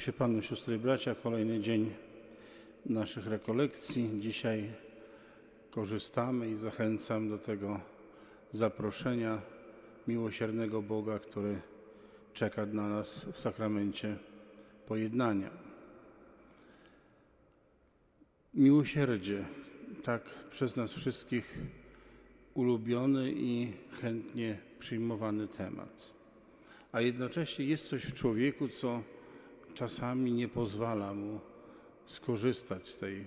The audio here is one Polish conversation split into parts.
się Panu, siostry i bracia, kolejny dzień naszych rekolekcji. Dzisiaj korzystamy i zachęcam do tego zaproszenia miłosiernego Boga, który czeka na nas w sakramencie pojednania. Miłosierdzie, tak przez nas wszystkich ulubiony i chętnie przyjmowany temat. A jednocześnie jest coś w człowieku, co czasami nie pozwala mu skorzystać z, tej,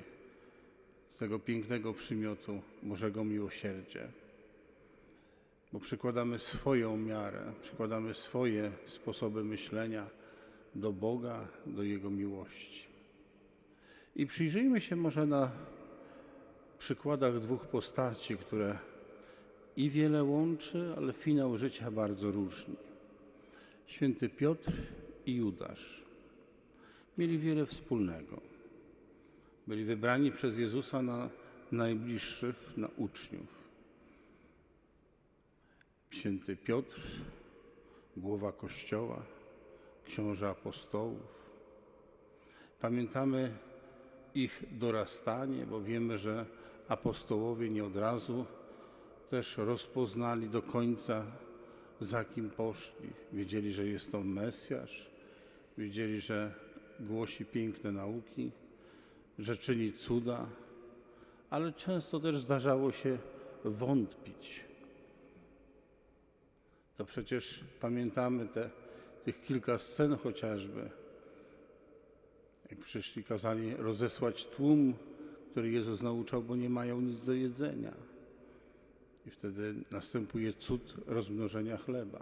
z tego pięknego przymiotu Bożego Miłosierdzia. Bo przykładamy swoją miarę, przykładamy swoje sposoby myślenia do Boga, do Jego miłości. I przyjrzyjmy się może na przykładach dwóch postaci, które i wiele łączy, ale finał życia bardzo różni. Święty Piotr i Judasz mieli wiele wspólnego. Byli wybrani przez Jezusa na najbliższych, na uczniów. Święty Piotr, głowa Kościoła, książę apostołów. Pamiętamy ich dorastanie, bo wiemy, że apostołowie nie od razu też rozpoznali do końca, za kim poszli. Wiedzieli, że jest to Mesjasz, wiedzieli, że głosi piękne nauki, że czyni cuda, ale często też zdarzało się wątpić. To przecież pamiętamy te, tych kilka scen chociażby, jak przyszli, kazali rozesłać tłum, który Jezus nauczał, bo nie mają nic do jedzenia. I wtedy następuje cud rozmnożenia chleba.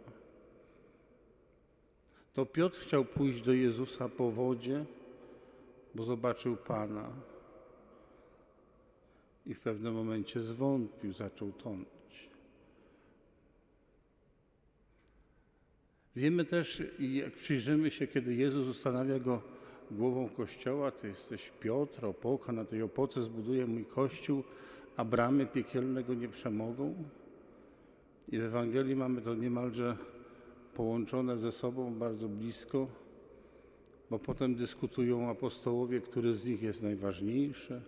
To Piotr chciał pójść do Jezusa po wodzie, bo zobaczył Pana. I w pewnym momencie zwątpił, zaczął tonąć. Wiemy też, jak przyjrzymy się, kiedy Jezus ustanawia go głową kościoła, to jesteś Piotr, opoka, na tej opoce zbuduję mój kościół, a bramy piekielne go nie przemogą. I w Ewangelii mamy to niemalże połączone ze sobą bardzo blisko, bo potem dyskutują apostołowie, który z nich jest najważniejszy,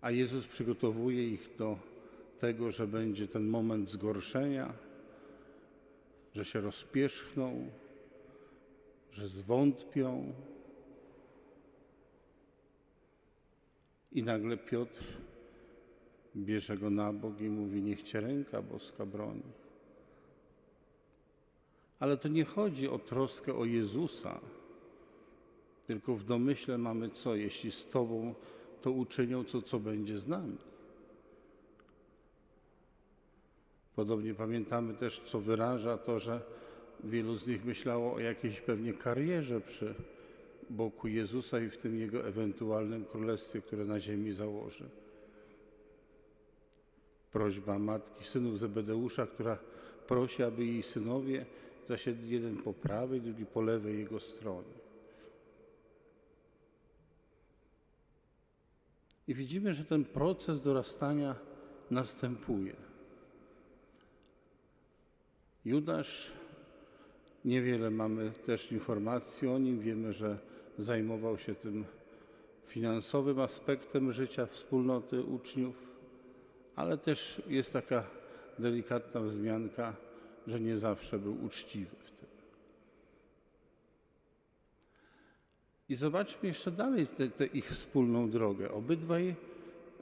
a Jezus przygotowuje ich do tego, że będzie ten moment zgorszenia, że się rozpierzchną, że zwątpią. I nagle Piotr bierze go na bok i mówi: Niech cię ręka boska broni. Ale to nie chodzi o troskę o Jezusa, tylko w domyśle mamy co? Jeśli z Tobą to uczynią, to co będzie z nami? Podobnie pamiętamy też, co wyraża to, że wielu z nich myślało o jakiejś pewnie karierze przy boku Jezusa i w tym Jego ewentualnym królestwie, które na ziemi założy. Prośba matki synów Zebedeusza, która prosi, aby jej synowie zasiedli jeden po prawej, drugi po lewej jego stronie. I widzimy, że ten proces dorastania następuje. Judasz, niewiele mamy też informacji o nim. Wiemy, że zajmował się tym finansowym aspektem życia wspólnoty uczniów, ale też jest taka delikatna wzmianka, że nie zawsze był uczciwy w tym. I zobaczmy jeszcze dalej tę ich wspólną drogę. Obydwaj,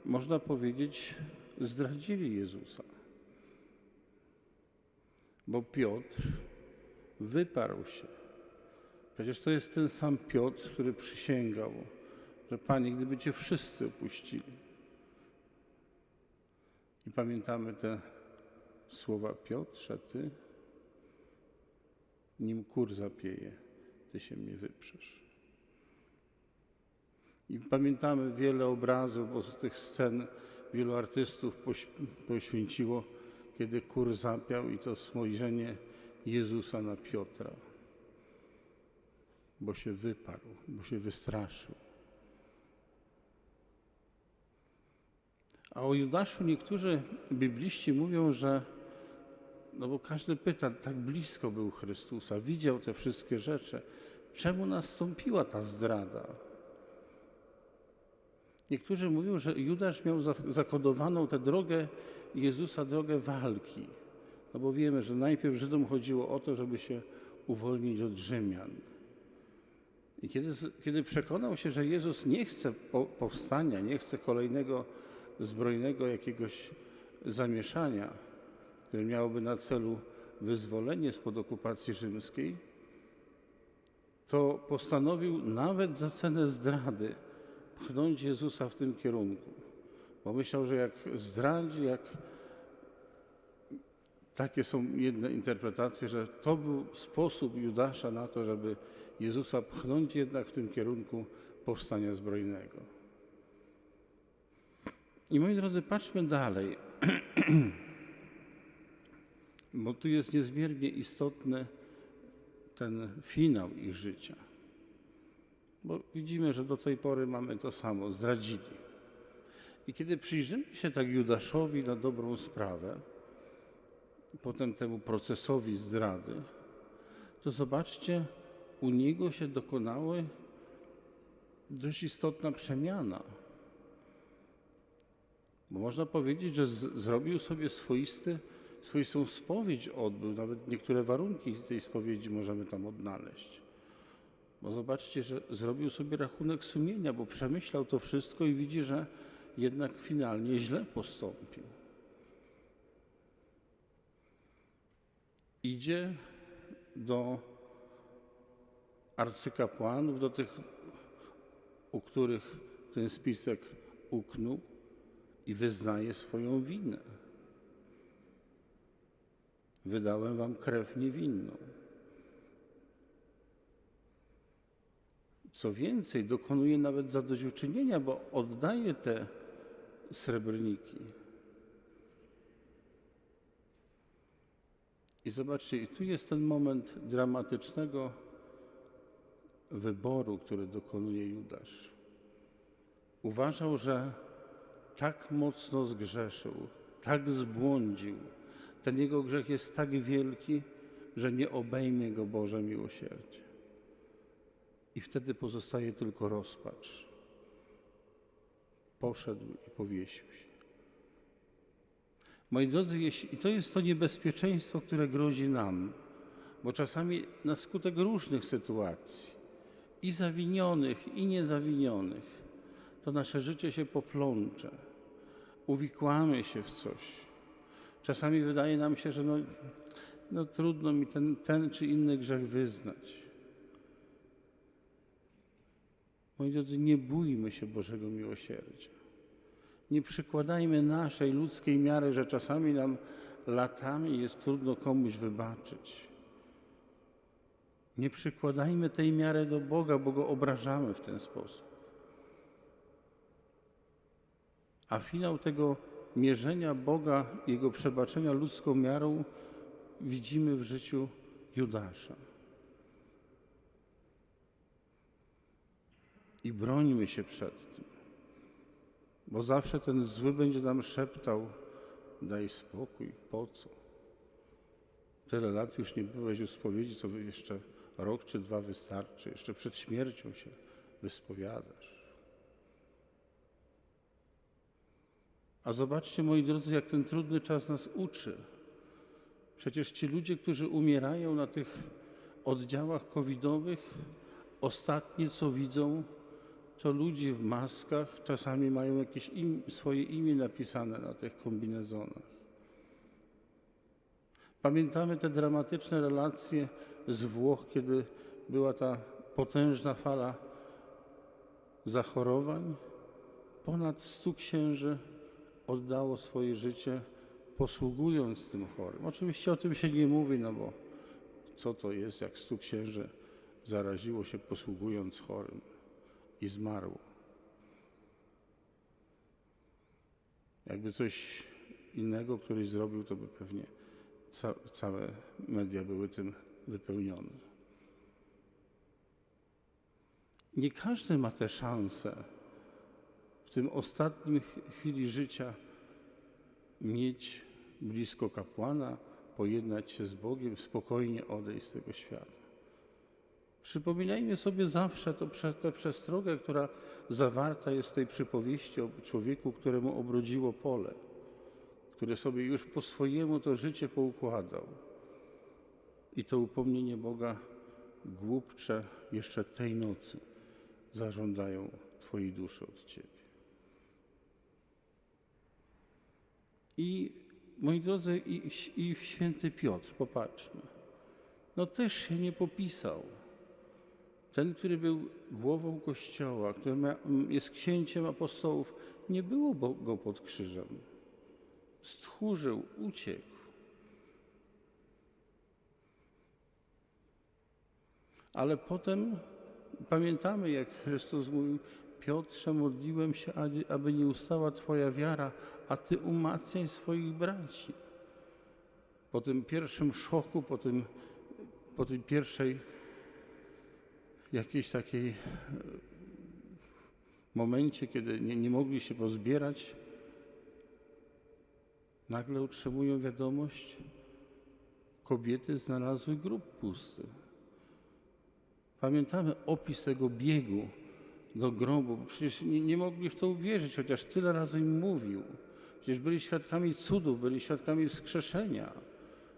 można powiedzieć, zdradzili Jezusa. Bo Piotr wyparł się. Przecież to jest ten sam Piotr, który przysięgał, że Panie, gdyby Cię wszyscy opuścili. I pamiętamy te słowa Piotrze, Ty, nim kur zapieje, Ty się mnie wyprzesz. I pamiętamy wiele obrazów, bo z tych scen wielu artystów poświęciło, kiedy kur zapiał i to spojrzenie Jezusa na Piotra, bo się wyparł, bo się wystraszył. A o Judaszu niektórzy bibliści mówią, że no bo każdy pyta, tak blisko był Chrystusa, widział te wszystkie rzeczy, czemu nastąpiła ta zdrada. Niektórzy mówią, że Judasz miał za- zakodowaną tę drogę Jezusa, drogę walki. No bo wiemy, że najpierw Żydom chodziło o to, żeby się uwolnić od Rzymian. I kiedy, kiedy przekonał się, że Jezus nie chce po, powstania, nie chce kolejnego zbrojnego jakiegoś zamieszania, które miałoby na celu wyzwolenie spod okupacji rzymskiej, to postanowił nawet za cenę zdrady pchnąć Jezusa w tym kierunku. Bo myślał, że jak zdradzi, jak takie są jedne interpretacje, że to był sposób Judasza na to, żeby Jezusa pchnąć jednak w tym kierunku powstania zbrojnego. I moi drodzy, patrzmy dalej, bo tu jest niezmiernie istotny ten finał ich życia. Bo widzimy, że do tej pory mamy to samo, zdradzili. I kiedy przyjrzymy się tak Judaszowi na dobrą sprawę, potem temu procesowi zdrady, to zobaczcie, u niego się dokonała dość istotna przemiana. Bo można powiedzieć, że zrobił sobie swoisty, swoistą spowiedź odbył, nawet niektóre warunki tej spowiedzi możemy tam odnaleźć. Bo zobaczcie, że zrobił sobie rachunek sumienia, bo przemyślał to wszystko i widzi, że jednak finalnie źle postąpił. Idzie do arcykapłanów, do tych, u których ten spisek uknął i wyznaje swoją winę. Wydałem wam krew niewinną. Co więcej, dokonuje nawet zadośćuczynienia, bo oddaje te srebrniki. I zobaczcie, i tu jest ten moment dramatycznego wyboru, który dokonuje Judasz. Uważał, że tak mocno zgrzeszył, tak zbłądził, ten jego grzech jest tak wielki, że nie obejmie go Boże miłosierdzie. I wtedy pozostaje tylko rozpacz. Poszedł i powiesił się. Moi drodzy, jeśli, i to jest to niebezpieczeństwo, które grozi nam, bo czasami na skutek różnych sytuacji, i zawinionych, i niezawinionych, to nasze życie się poplącze, uwikłamy się w coś. Czasami wydaje nam się, że no, no trudno mi ten, ten czy inny grzech wyznać. Moi drodzy, nie bójmy się Bożego miłosierdzia. Nie przykładajmy naszej ludzkiej miary, że czasami nam latami jest trudno komuś wybaczyć. Nie przykładajmy tej miary do Boga, bo go obrażamy w ten sposób. A finał tego mierzenia Boga, jego przebaczenia ludzką miarą widzimy w życiu Judasza. I brońmy się przed tym, bo zawsze ten zły będzie nam szeptał: daj spokój, po co? Tyle lat już nie byłeś u spowiedzi, to jeszcze rok czy dwa wystarczy, jeszcze przed śmiercią się wyspowiadasz. A zobaczcie, moi drodzy, jak ten trudny czas nas uczy. Przecież ci ludzie, którzy umierają na tych oddziałach covidowych, ostatnie co widzą, to ludzi w maskach, czasami mają jakieś im, swoje imię napisane na tych kombinezonach. Pamiętamy te dramatyczne relacje z Włoch, kiedy była ta potężna fala zachorowań. Ponad stu księży oddało swoje życie posługując tym chorym. Oczywiście o tym się nie mówi, no bo co to jest, jak stu księży zaraziło się posługując chorym i zmarło. Jakby coś innego ktoś zrobił, to by pewnie ca całe media były tym wypełnione. Nie każdy ma tę szansę tym ostatnim chwili życia mieć blisko kapłana, pojednać się z Bogiem, spokojnie odejść z tego świata. Przypominajmy sobie zawsze tę przestrogę, która zawarta jest w tej przypowieści o człowieku, któremu obrodziło pole, który sobie już po swojemu to życie poukładał. I to upomnienie Boga głupcze jeszcze tej nocy zażądają Twojej duszy od Ciebie. I moi drodzy, i, i święty Piotr, popatrzmy, no też się nie popisał. Ten, który był głową Kościoła, który ma, jest księciem apostołów, nie było go pod krzyżem. Stchórzył, uciekł. Ale potem pamiętamy, jak Chrystus mówił, Piotrze, modliłem się, aby- nie ustała Twoja wiara, a Ty umacniaj swoich braci. Po tym pierwszym szoku, po tym, po tej pierwszej jakiejś takiej e, momencie, kiedy nie, nie mogli się pozbierać, nagle otrzymują wiadomość, kobiety znalazły grób pusty. Pamiętamy opis tego biegu do grobu, bo przecież nie, nie mogli w to uwierzyć, chociaż tyle razy im mówił. Przecież byli świadkami cudów, byli świadkami wskrzeszenia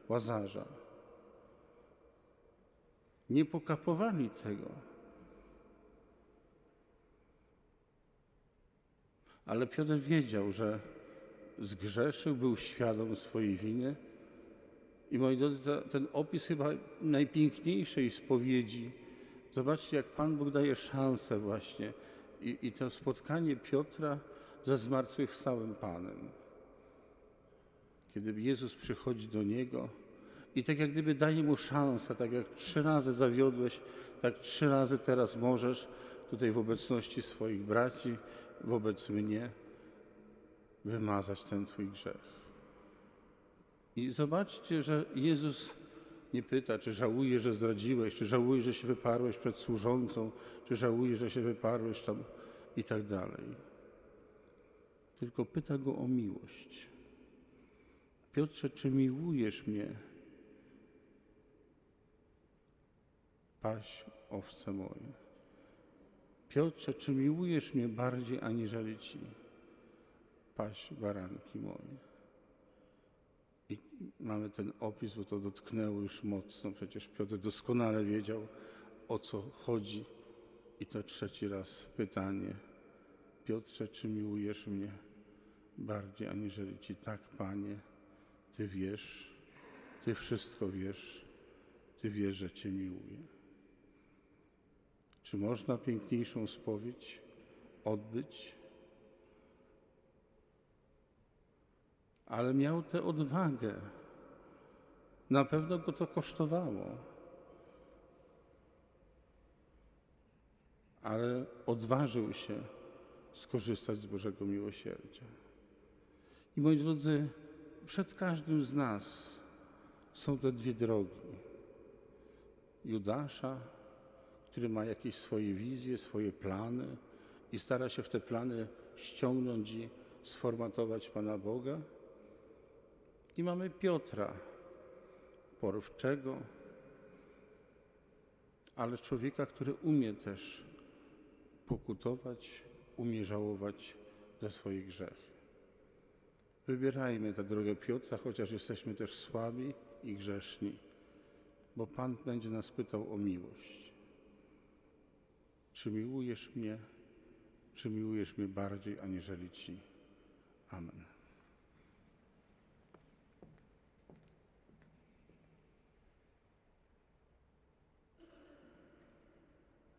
Łazarza. Nie pokapowali tego. Ale Piotr wiedział, że zgrzeszył, był świadom swojej winy. I moi drodzy, ten opis chyba najpiękniejszej spowiedzi. Zobaczcie, jak Pan Bóg daje szansę właśnie. I, I to spotkanie Piotra ze zmartwychwstałym Panem. Kiedy Jezus przychodzi do Niego i tak jak gdyby daje Mu szansę, tak jak trzy razy zawiodłeś, tak trzy razy teraz możesz tutaj w obecności swoich braci, wobec mnie, wymazać ten Twój grzech. I zobaczcie, że Jezus nie pyta, czy żałujesz, że zdradziłeś, czy żałujesz, że się wyparłeś przed służącą, czy żałujesz, że się wyparłeś tam i tak dalej. Tylko pyta go o miłość. Piotrze, czy miłujesz mnie? Paś owce moje. Piotrze, czy miłujesz mnie bardziej aniżeli ci? Paś baranki moje. Mamy ten opis, bo to dotknęło już mocno. Przecież Piotr doskonale wiedział, o co chodzi. I to trzeci raz pytanie. Piotrze, czy miłujesz mnie bardziej aniżeli ci? Tak, Panie, Ty wiesz, Ty wszystko wiesz, Ty wiesz, że Cię miłuję. Czy można piękniejszą spowiedź odbyć? Ale miał tę odwagę. Na pewno go to kosztowało. Ale odważył się skorzystać z Bożego miłosierdzia. I moi drodzy, przed każdym z nas są te dwie drogi. Judasza, który ma jakieś swoje wizje, swoje plany i stara się w te plany ściągnąć i sformatować Pana Boga. I mamy Piotra, porywczego, ale człowieka, który umie też pokutować, umie żałować za swoje grzechy. Wybierajmy tę drogę Piotra, chociaż jesteśmy też słabi i grzeszni, bo Pan będzie nas pytał o miłość. Czy miłujesz mnie, czy miłujesz mnie bardziej aniżeli Ci? Amen.